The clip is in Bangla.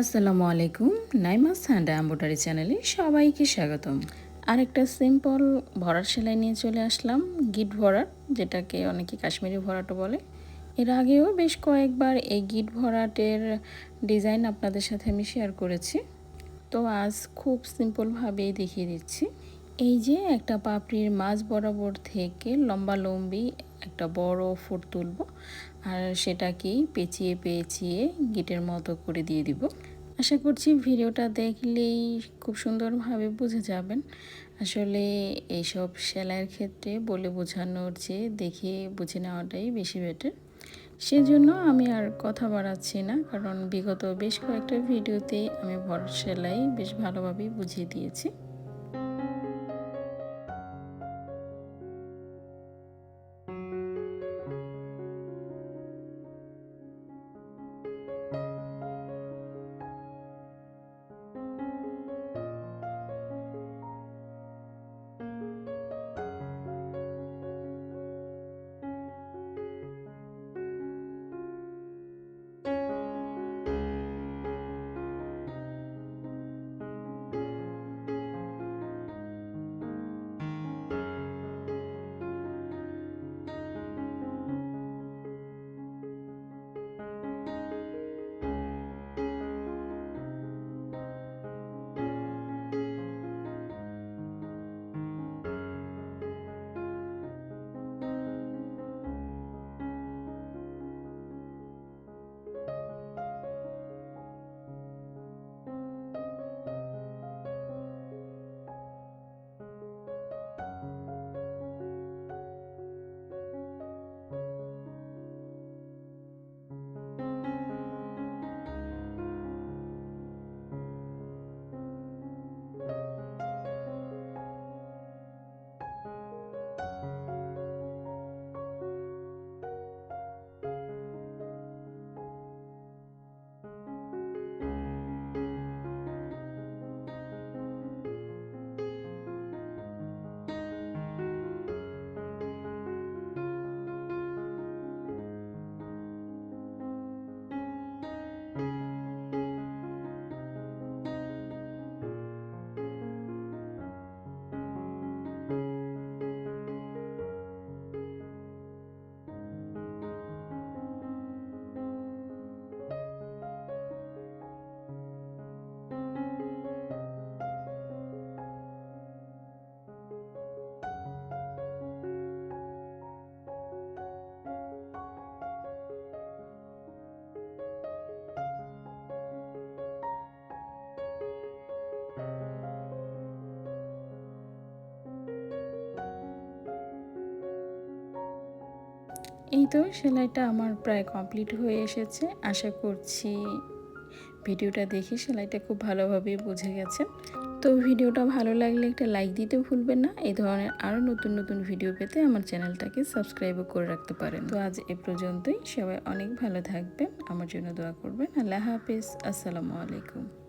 আসসালামু আলাইকুম। নাইমাস হ্যান্ড অ্যাম্বোটারি চ্যানেলে সবাইকে স্বাগতম। আরেকটা সিম্পল ভরাট সেলাই নিয়ে চলে আসলাম, গিট ভরাট যেটাকে অনেকে কাশ্মীরি ভরাটও বলে। এর আগেও বেশ কয়েকবার এই গিট ভরাটের ডিজাইন আপনাদের সাথে আমি শেয়ার করেছি। তো আজ খুব সিম্পলভাবেই দেখিয়ে দিচ্ছি। এই যে একটা পাপড়ির মাছ বরাবর থেকে লম্বা লম্বি একটা বড় ফুট তুলব আর সেটাকেই পেঁচিয়ে পেঁচিয়ে গিটের মতো করে দিয়ে দিব। আশা করছি ভিডিওটা দেখলেই খুব সুন্দরভাবে বুঝে যাবেন। আসলে এইসব সেলাইয়ের ক্ষেত্রে বলে বোঝানোর চেয়ে দেখে বুঝে নেওয়াটাই বেশি বেটার সেজন্য আমি আর কথা বাড়াচ্ছি না, কারণ বিগত বেশ কয়েকটা ভিডিওতে আমি ভর সেলাই বেশ ভালোভাবেই বুঝিয়ে দিয়েছি। এই তো সেলাইটা আমার প্রায় কমপ্লিট হয়ে এসেছে। আশা করছি ভিডিওটা দেখে সেলাইটা খুব ভালোভাবে বুঝে গেছে। তো ভিডিওটা ভালো লাগলে একটা লাইক দিতে ভুলবেন না। এই ধরনের আরও নতুন নতুন ভিডিও পেতে আমার চ্যানেলটাকে সাবস্ক্রাইবও করে রাখতে পারেন। তো আজ এ পর্যন্তই। সবাই অনেক ভালো থাকবেন। আমার জন্য দোয়া করবেন। আল্লাহ হাফিজ। আসসালামু আলাইকুম।